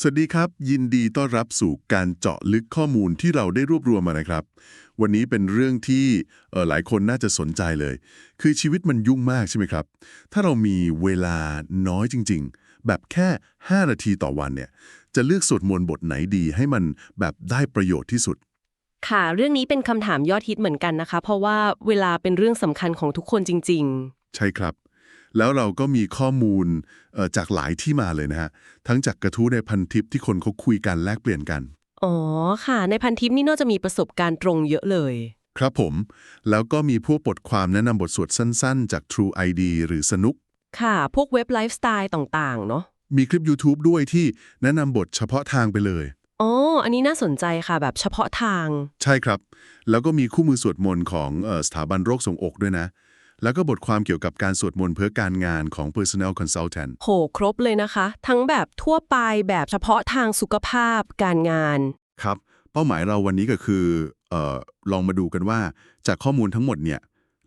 สวัสดีครับ ยินดีต้อนรับสู่การเจาะลึกข้อมูลที่เราได้รวบรวมมานะครับ วันนี้เป็นเรื่องที่เอ่อหลายคนน่าจะสนใจเลย คือชีวิตมันยุ่งมากใช่ไหมครับ ถ้าเรามีเวลาน้อยจริง ๆ แบบแค่ 5 นาทีต่อวันเนี่ย จะเลือกสวดมนต์บทไหนดีให้มันแบบได้ประโยชน์ที่สุด ค่ะ เรื่องนี้เป็นคำถามยอดฮิตเหมือนกันนะคะ เพราะว่าเวลาเป็นเรื่องสำคัญของทุกคนจริงใช่ครับ แล้วเราก็มีข้อมูลเอ่อจากหลายที่มาเลยนะฮะ ทั้งจากกระทู้ในพันทิปที่คนเขาคุยกันแลกเปลี่ยนกันๆอ๋อค่ะ ในพันทิปนี่น่าจะมีประสบการณ์ตรงเยอะเลย ครับผม แล้วก็มีพวกบทความแนะนำบทสวดสั้นๆ จาก True ID หรือสนุก ค่ะ พวกเว็บไลฟ์สไตล์ต่างๆ เนาะมีคลิป YouTube ด้วยที่แนะนำบทเฉพาะทางไปเลยอ๋อ อันนี้น่าสนใจค่ะแบบเฉพาะทาง ใช่ครับ แล้วก็มีคู่มือสวดมนต์ของเออสถาบันโรคทรงอกด้วยนะ แล้วก็บทความเกี่ยวกับการสวดมนต์เพื่อการงานของ Personal Consultant โห ครบเลยนะคะ ทั้งแบบทั่วไปแบบเฉพาะทางสุขภาพการงาน ครับ เป้าหมายเราวันนี้ก็คือเออลองมาดูกันว่า จากข้อมูลทั้งหมดเนี่ย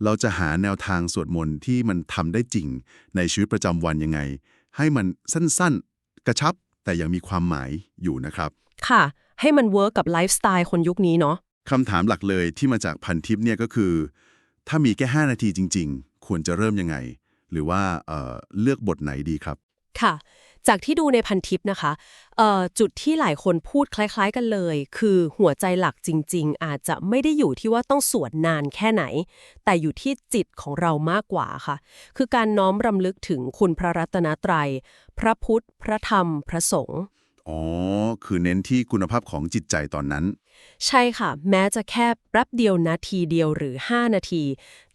เราจะหาแนวทางสวดมนต์ที่มันทำได้จริงในชีวิตประจำวันยังไง ให้มันสั้นๆ กระชับ แต่ยังมีความหมายอยู่นะครับ ค่ะ ให้มันเวิร์กกับไลฟ์สไตล์คนยุคนี้เนาะคำถามหลักเลยที่มาจากพันทิปเนี่ยก็คือ ถ้ามีแค่ 5 นาทีจริง ๆ ควรจะเริ่มยังไง หรือว่าเอ่อเลือกบทไหนดีครับ ค่ะ จากที่ดูในพันทิปนะคะเอ่อจุดที่หลายคนพูดคล้าย ๆ กันเลย คือหัวใจหลักจริง ๆ อาจจะไม่ได้อยู่ที่ว่าต้องสวดนานแค่ไหน แต่อยู่ที่จิตของเรามากกว่าค่ะ คือการน้อมรำลึกถึงคุณพระรัตนตรัย พระพุทธ พระธรรม พระสงฆ์อ๋อ คือเน้นที่คุณภาพของจิตใจตอนนั้น ใช่ค่ะ แม้จะแค่แป๊บเดียวนาทีเดียวหรือ 5 นาที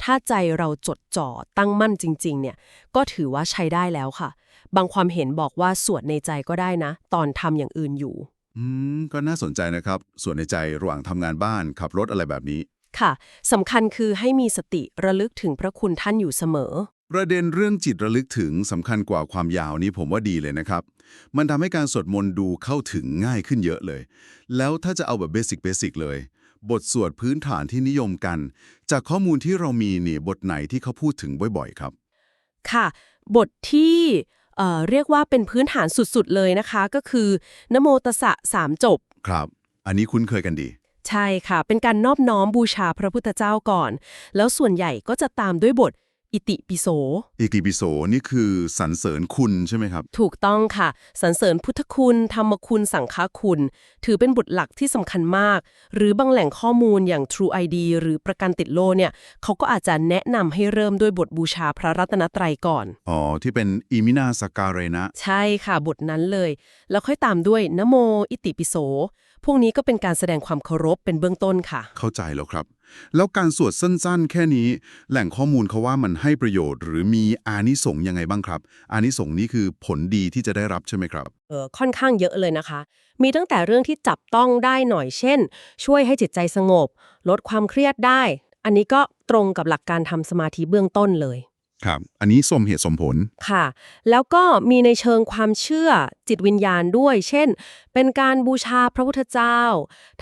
ถ้าใจเราจดจ่อตั้งมั่นจริง ๆ เนี่ย ก็ถือว่าใช้ได้แล้วค่ะ บางความเห็นบอกว่าสวดในใจก็ได้นะ ตอนทำอย่างอื่นอยู่ อืม ก็น่าสนใจนะครับ ส่วนในใจระหว่างทำงานบ้านขับรถอะไรแบบนี้ ค่ะสำคัญคือให้มีสติระลึกถึงพระคุณท่านอยู่เสมอ ประเด็นเรื่องจิตระลึกถึงสำคัญกว่าความยาวนี้ผมว่าดีเลยนะครับ มันทำให้การสวดมนต์ดูเข้าถึงง่ายขึ้นเยอะเลย แล้วถ้าจะเอาแบบเบสิกเบสิกเลย บทสวดพื้นฐานที่นิยมกัน จากข้อมูลที่เรามีเนี่ยบทไหนที่เขาพูดถึงบ่อยๆครับ ค่ะ บทที่เอ่อเรียกว่าเป็นพื้นฐานสุดๆเลยนะคะ ก็คือนโมตสสะสามจบ ครับ อันนี้คุ้นเคยกันดีใช่ค่ะ เป็นการนอบน้อมบูชาพระพุทธเจ้าก่อน แล้วส่วนใหญ่ก็จะตามด้วยบท อิติปิโสอีกิปิโสนี่คือสรรเสริญคุณใช่ไหมครับ ถูกต้องค่ะ สรรเสริญพุทธคุณ ธรรมคุณ สังฆคุณ ถือเป็นบทหลักที่สำคัญมาก หรือบางแหล่งข้อมูลอย่าง True ID หรือประกันติดโลเนี่ยเขาก็อาจจะแนะนำให้เริ่มด้วยบทบูชาพระรัตนตรัยก่อน อ๋อ ที่เป็นอิมินาสการเรนะ ใช่ค่ะบทนั้นเลย แล้วค่อยตามด้วยนะโม อิติปิโส พวกนี้ก็เป็นการแสดงความเคารพเป็นเบื้องต้นค่ะ เข้าใจแล้วครับ แล้วการสวดสั้นๆ แค่นี้ แหล่งข้อมูลเขาว่ามันให้ประโยชน์ หรือมีอานิสงส์ยังไงบ้างครับ อานิสงส์นี้คือผลดีที่จะได้รับใช่ไหมครับ เออค่อนข้างเยอะเลยนะคะ มีตั้งแต่เรื่องที่จับต้องได้หน่อยเช่น ช่วยให้จิตใจสงบ ลดความเครียดได้ อันนี้ก็ตรงกับหลักการทำสมาธิเบื้องต้นเลย ครับ อันนี้สมเหตุสมผล ค่ะ แล้วก็มีในเชิงความเชื่อจิตวิญญาณด้วย เช่น เป็นการบูชาพระพุทธเจ้า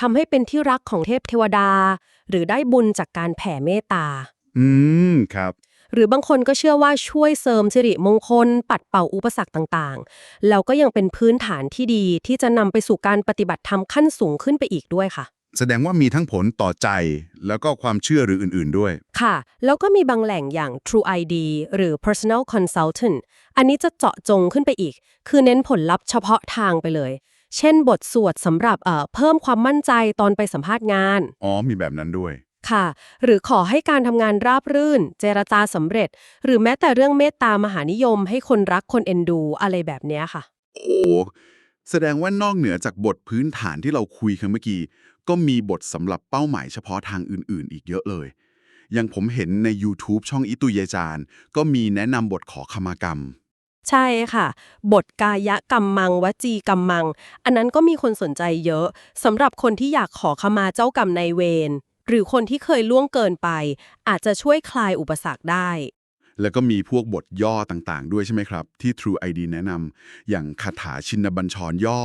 ทำให้เป็นที่รักของเทพเทวดา หรือได้บุญจากการแผ่เมตตา อืม ครับ หรือบางคนก็เชื่อว่าช่วยเสริมสิริมงคล ปัดเป่าอุปสรรคต่างๆ แล้วก็ยังเป็นพื้นฐานที่ดีที่จะนำไปสู่การปฏิบัติธรรมขั้นสูงขึ้นไปอีกด้วยค่ะ แสดงว่ามีทั้งผลต่อใจ แล้วก็ความเชื่อหรืออื่นๆด้วย ค่ะ แล้วก็มีบางแหล่งอย่าง True ID หรือ Personal Consultant อันนี้จะเจาะจงขึ้นไปอีก คือเน้นผลลัพธ์เฉพาะทางไปเลย เช่นบทสวดสำหรับเอ่อเพิ่มความมั่นใจตอนไปสัมภาษณ์งาน อ๋อ มีแบบนั้นด้วย ค่ะ หรือขอให้การทำงานราบรื่น เจรจาสำเร็จ หรือแม้แต่เรื่องเมตตามหานิยมให้คนรักคนเอ็นดูอะไรแบบเนี้ยค่ะ โอ้ แสดงว่านอกเหนือจากบทพื้นฐานที่เราคุยกันเมื่อกี้ ก็มีบทสำหรับเป้าหมายเฉพาะทางอื่นๆ อีกเยอะเลย อย่างผมเห็นใน YouTube ช่องอิตุเยจานก็มีแนะนำบทขอขมากรรม ใช่ค่ะ บทกายกรรมมังวจีกรรมมัง อันนั้นก็มีคนสนใจเยอะสำหรับคนที่อยากขอขมาเจ้ากรรมนายเวรหรือคนที่เคยล่วงเกินไป อาจจะช่วยคลายอุปสรรคได้ แล้วก็มีพวกบทย่อต่างๆ ด้วยใช่ไหมครับ ที่ True ID แนะนำอย่างคาถาชินบัญชรย่อ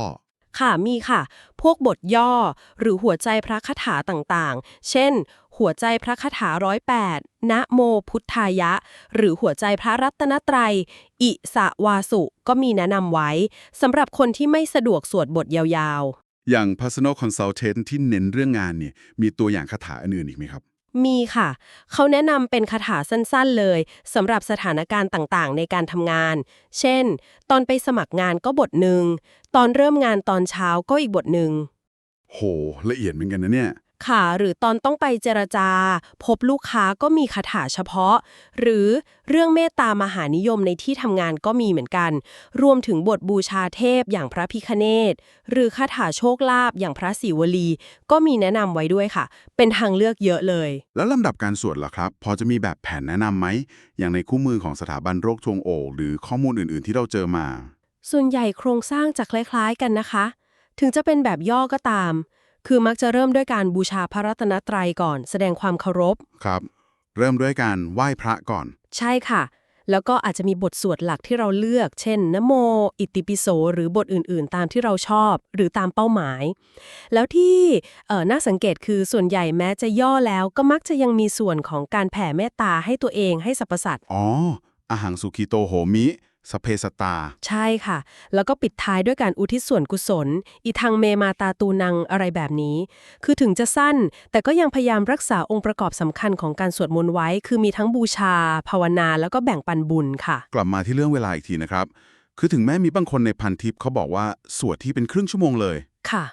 ค่ะมีค่ะ พวกบทย่อ หรือหัวใจพระคาถาต่างๆ เช่น หัวใจพระคาถาร้อยแปดนะโมพุทธายะ หรือหัวใจพระรัตนตรัย อิสะวาสุ ก็มีแนะนำไว้สำหรับคนที่ไม่สะดวกสวดบทยาวๆ อย่าง personal consultant ที่เน้นเรื่องงานเนี่ยมีตัวอย่างคาถาอื่นๆอีกไหมครับ มีค่ะ เขาแนะนำเป็นคาถาสั้นๆเลยสำหรับสถานการณ์ต่างๆ ในการทำงาน เช่น ตอนไปสมัครงานก็บทหนึ่ง ตอนเริ่มงานตอนเช้าก็อีกบทหนึ่ง โห ละเอียดเหมือนกันนะเนี่ย ค่ะ หรือตอนต้องไปเจรจา พบลูกค้าก็มีคาถาเฉพาะ หรือเรื่องเมตตามหานิยมในที่ทำงานก็มีเหมือนกัน รวมถึงบทบูชาเทพอย่างพระพิคเนตหรือคาถาโชคลาภอย่างพระศิวลี ก็มีแนะนำไว้ด้วยค่ะ เป็นทางเลือกเยอะเลย แล้วลำดับการสวดล่ะครับ พอจะมีแบบแผนแนะนำไหม อย่างในคู่มือของสถาบันโรคชวงโอกหรือข้อมูลอื่น ๆ ที่เราเจอมา ส่วนใหญ่โครงสร้างจะคล้ายๆกันนะคะ ถึงจะเป็นแบบย่อก็ตาม คือมักจะเริ่มด้วยการบูชาพระรัตนตรัยก่อน แสดงความเคารพ ครับ เริ่มด้วยการไหว้พระก่อน ใช่ค่ะ แล้วก็อาจจะมีบทสวดหลักที่เราเลือก เช่นนะโม อิติปิโส หรือบทอื่นๆ ตามที่เราชอบ หรือตามเป้าหมาย แล้วที่เอ่อน่าสังเกตคือส่วนใหญ่แม้จะย่อแล้วก็มักจะยังมีส่วนของการแผ่เมตตาให้ตัวเองให้สรรพสัตว์อ๋ออาหังสุขีโตโหมิ สพเพสตตา ใช่ค่ะ แล้วก็ปิดท้ายด้วยการอุทิศส่วนกุศล อีทังเมมาตาตูนังอะไรแบบนี้ คือถึงจะสั้น แต่ก็ยังพยายามรักษาองค์ประกอบสำคัญของการสวดมนต์ไว้ คือมีทั้งบูชา ภาวนา แล้วก็แบ่งปันบุญค่ะ กลับมาที่เรื่องเวลาอีกทีนะครับ คือถึงแม้มีบางคนในพันทิปเขาบอกว่าสวดที่เป็นครึ่งชั่วโมงเลย ค่ะ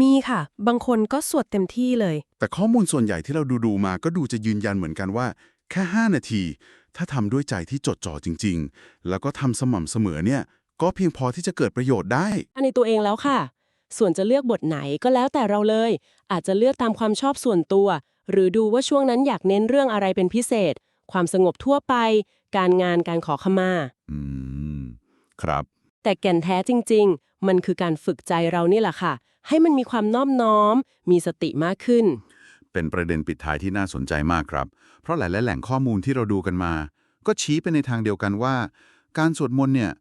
มีค่ะ บางคนก็สวดเต็มที่เลย แต่ข้อมูลส่วนใหญ่ที่เราดูดูๆมาก็ดูจะยืนยันเหมือนกันว่า แค่ 5 นาที ถ้าทำด้วยใจที่จดจ่อจริง ๆ แล้วก็ทำสม่ำเสมอเนี่ย ก็เพียงพอที่จะเกิดประโยชน์ได้ในตัวเองแล้วค่ะ ส่วนจะเลือกบทไหนก็แล้วแต่เราเลย อาจจะเลือกตามความชอบส่วนตัว หรือดูว่าช่วงนั้นอยากเน้นเรื่องอะไรเป็นพิเศษ ความสงบทั่วไป การงานการขอขมา อืม ครับ แต่แก่นแท้จริง ๆ มันคือการฝึกใจเรานี่แหละค่ะ ให้มันมีความนอบน้อม มีสติมากขึ้น เป็นประเด็นปิดท้ายที่น่าสนใจมากครับ เพราะหลายๆแหล่งข้อมูลที่เราดูกันมา ก็ชี้ไปในทางเดียวกันว่า การสวดมนต์เนี่ย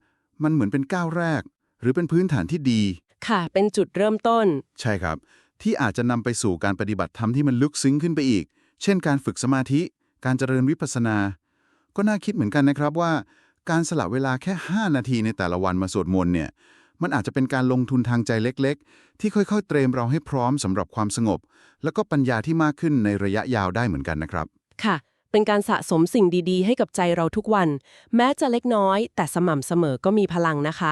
มันเหมือนเป็นก้าวแรก หรือเป็นพื้นฐานที่ดี ค่ะ เป็นจุดเริ่มต้น ใช่ครับ ที่อาจจะนำไปสู่การปฏิบัติธรรมที่มันลึกซึ้งขึ้นไปอีก เช่น การฝึกสมาธิ การเจริญวิปัสสนา ก็น่าคิดเหมือนกันนะครับว่า การสละเวลาแค่ 5 นาทีในแต่ละวันมาสวดมนต์เนี่ย มันอาจจะเป็นการลงทุนทางใจเล็กๆ ที่ค่อยๆ เตรียมเราให้พร้อมสำหรับความสงบ แล้วก็ปัญญาที่มากขึ้นในระยะยาวได้เหมือนกันนะครับ ค่ะ เป็นการสะสมสิ่งดีๆ ให้กับใจเราทุกวัน แม้จะเล็กน้อย แต่สม่ำเสมอก็มีพลังนะคะ